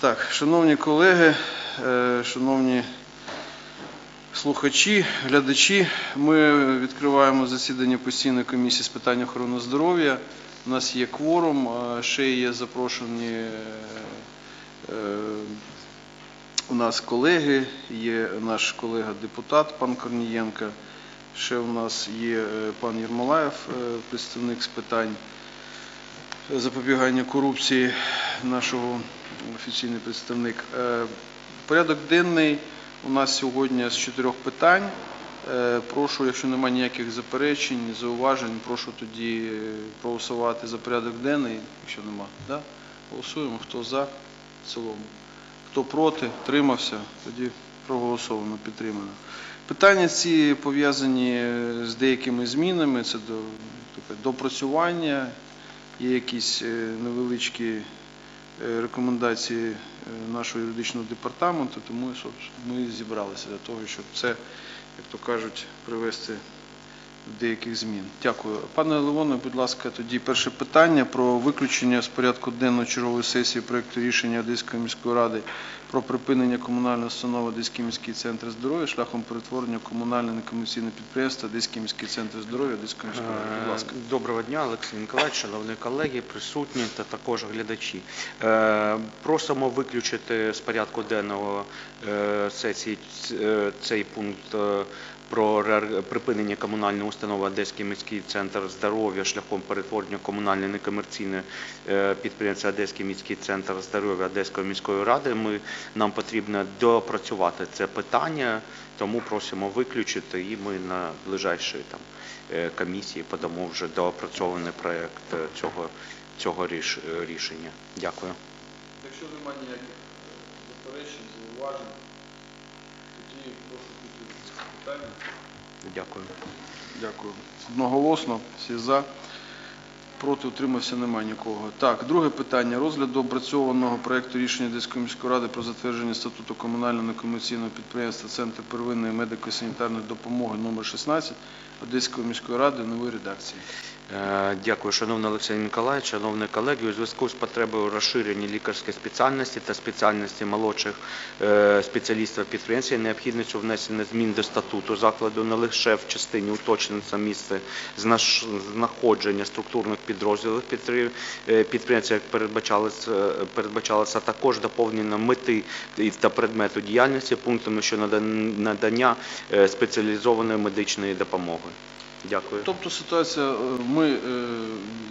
Так, шановні колеги, е, шановні слухачі, глядачі, ми відкриваємо засідання постійної комісії з питань охорони здоров'я. У нас є кворум, ще є запрошені е, е, у нас колеги, є наш колега-депутат пан Корнієнко, ще у нас є пан Єрмолаєв, представник з питань запобігання корупції, нашого офіційний представник. Е, Порядок денний у нас сьогодні з чотирьох питань. Е, Прошу, якщо немає ніяких заперечень, зауважень, прошу тоді е, проголосувати за порядок денний, якщо нема. Да? Голосуємо. Хто за в цілому? Хто проти, тримався, тоді проголосовано, підтримано. Питання ці пов'язані з деякими змінами, це до, допрацювання, є якісь невеличкі рекомендації е, нашого юридичного департаменту, тому ми зібралися для того, щоб це, як то кажуть, привести деяких змін. Дякую. Пане Левоне, будь ласка, тоді перше питання про виключення з порядку денного чергової сесії проєкту рішення Одеської міської ради про припинення комунальної установи Одеський міський центр здоров'я шляхом перетворення комунальне некомерційне підприємство Одеський міський центр здоров'я Одеської міської ради. Будь ласка. Е, Доброго дня, Олексій Миколаївич, шановні колеги, присутні та також глядачі. Е, Просимо виключити з порядку денного е, сесії цей пункт про припинення комунальної установи Одеський міський центр здоров'я шляхом перетворення в комунальне некомерційне е, Одеський міський центр здоров'я Одеської міської ради. Ми, нам потрібно допрацювати це питання, тому просимо виключити і ми на ближайшій там е, комісії подамо вже доопрацьований проект е, цього, цього ріш- рішення. Дякую. Якщо немає ніяких заперечень, зауважень, тоді прошу підтримати це питання. Дякую. Дякую. Одноголосно, всі за. Проти утримався немає нікого. Так, друге питання. Розгляд опрацьованого проєкту рішення Одеської міської ради про затвердження статуту комунального некомерційного підприємства Центр первинної медико-санітарної допомоги номер 16 Одеської міської ради нової редакції. Е, Дякую, шановний Олексій Миколаївич, шановні колеги. У зв'язку з потребою розширення лікарської спеціальності та спеціальності молодших е, спеціалістів підприємства є необхідністю внесення змін до статуту закладу не лише в частині уточнення місце знаходження структурних підрозділів е, підприємства, як передбачалося, передбачалося, також доповнення мети та предмету діяльності пунктами щодо надан- надання спеціалізованої медичної допомоги. Дякую. Тобто ситуація, е, ми е,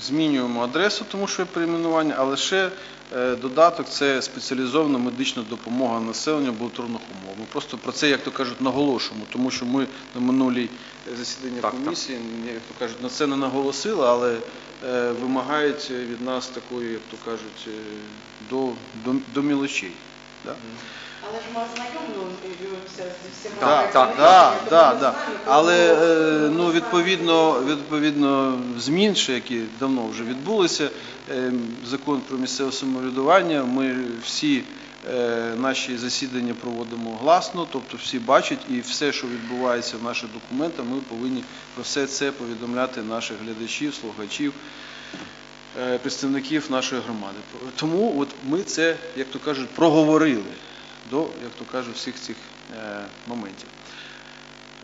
змінюємо адресу, тому що є перейменування, але ще е, додаток це спеціалізована медична допомога населенню в амбулаторних умов. Ми просто про це, як то кажуть, наголошуємо, тому що ми на минулій засіданні Так, так. комісії, як то кажуть, на це не наголосили, але вимагають від нас такої, як то кажуть, до, до, до мілочей. Да? Але ж ми ознайомлюємося зі всіма Так, так, Так, так, так. Але е, ну, відповідно, відповідно змін, ще які давно вже відбулися, е, закон про місцеве самоврядування, ми всі е, наші засідання проводимо гласно, тобто всі бачать і все, що відбувається в наших документах, ми повинні про все це повідомляти наших глядачів, слухачів, представників нашої громади. Тому от ми це, як то кажуть, проговорили до, як то кажуть, всіх цих е, моментів.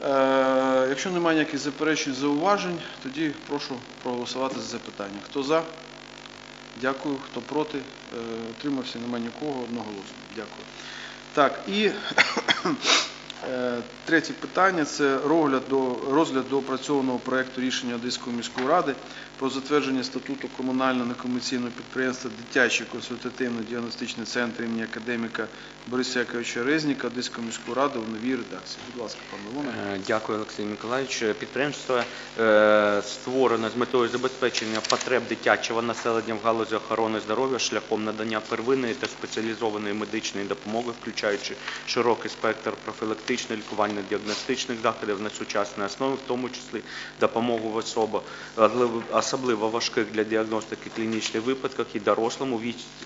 Е, Якщо немає ніяких заперечень, зауважень, тоді прошу проголосувати за запитання. Хто за? Дякую. Хто проти? Е, Утримався, немає нікого, одноголосно. Дякую. Так, і е, третє питання це розгляд до, опрацьованого проєкту рішення Одеської міської ради про затвердження статуту комунального некомерційного підприємства Дитячий консультативно-діагностичний центр імені академіка Бориса Яковича Резніка Одеської міської ради у новій редакції. Будь ласка, пане Леоне. Е, Дякую, Олексій Миколаївич. Підприємство е, створено з метою забезпечення потреб дитячого населення в галузі охорони здоров'я шляхом надання первинної та спеціалізованої медичної допомоги, включаючи широкий спектр профілактичних профілактичних лікувально-діагностичних заходів на сучасній основі, в тому числі допомогу в особо, особливо важких для діагностики клінічних випадках і дорослим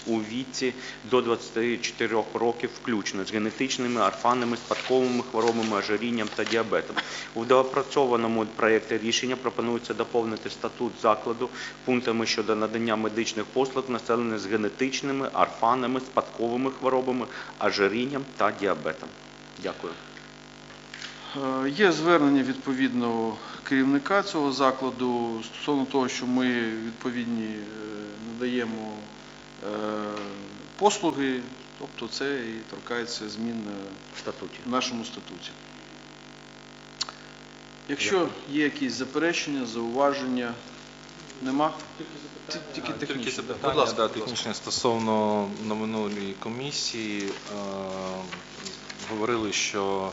у віці до 24 років включно з генетичними, орфанними, спадковими хворобами, ожирінням та діабетом. У доопрацьованому проєкті рішення пропонується доповнити статут закладу пунктами щодо надання медичних послуг населення з генетичними, орфанними, спадковими хворобами, ожирінням та діабетом. Дякую. Е, Є звернення відповідного керівника цього закладу стосовно того, що ми відповідні е, надаємо е, послуги, тобто це і торкається змін В статуті. в нашому статуті. Якщо є якісь заперечення, зауваження, нема? Тільки Тільки технічні. запитання, Будь ласка, да, будь ласка. технічне стосовно на минулій комісії е, говорили, що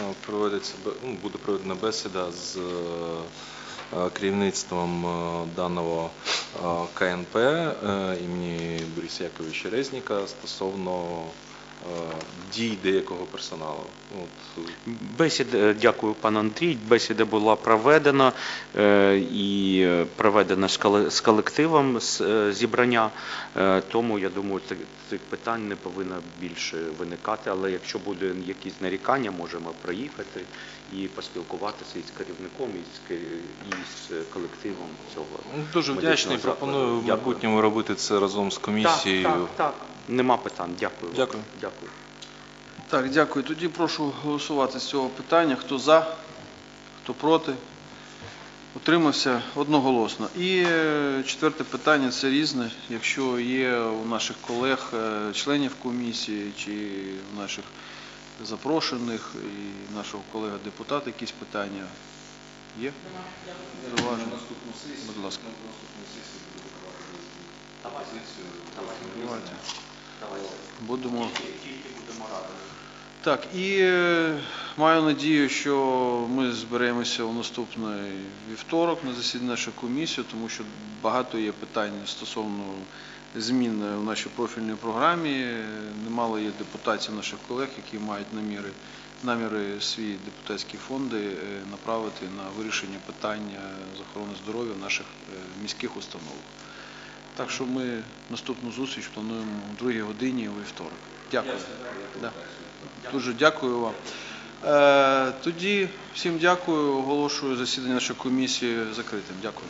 е, проведеться бе- ну, буде проведена бесіда з е, керівництвом е, даного КНП імені Бориса Яковича Резніка стосовно дій деякого персоналу. От, Бесіда, е, дякую, пан Андрій. Бесіда була проведена е, і е, проведена з з колективом з е, зібрання. Е, Тому я думаю, цих- цих питань не повинно більше виникати. Але якщо буде якісь нарікання, можемо приїхати і поспілкуватися із керівником, і з, ке- колективом цього. Дуже вдячний. Пропоную в майбутньому робити це разом з комісією. Так, так, так. Нема питань. Дякую. Дякую. Дякую. Так, дякую. Тоді прошу голосувати з цього питання. Хто за, хто проти. Утримався одноголосно. І е, четверте питання це різне. Якщо є у наших колег, е, членів комісії чи у наших запрошених і нашого колега депутата якісь питання є? Зауваження? Будь ласка. Давайте. Будемо. Так, і е, маю надію, що ми зберемося у наступний вівторок на засідання нашої комісії, тому що багато є питань стосовно змін в нашій профільній програмі. Немало є депутатів наших колег, які мають наміри, наміри свої депутатські фонди е, направити на вирішення питання з охорони здоров'я в наших е, міських установах. Так що ми наступну зустріч плануємо о другій годині у вівторок. Дякую. Да. Дуже дякую вам. Е, тоді всім дякую. Оголошую засідання нашої комісії закритим. Дякую.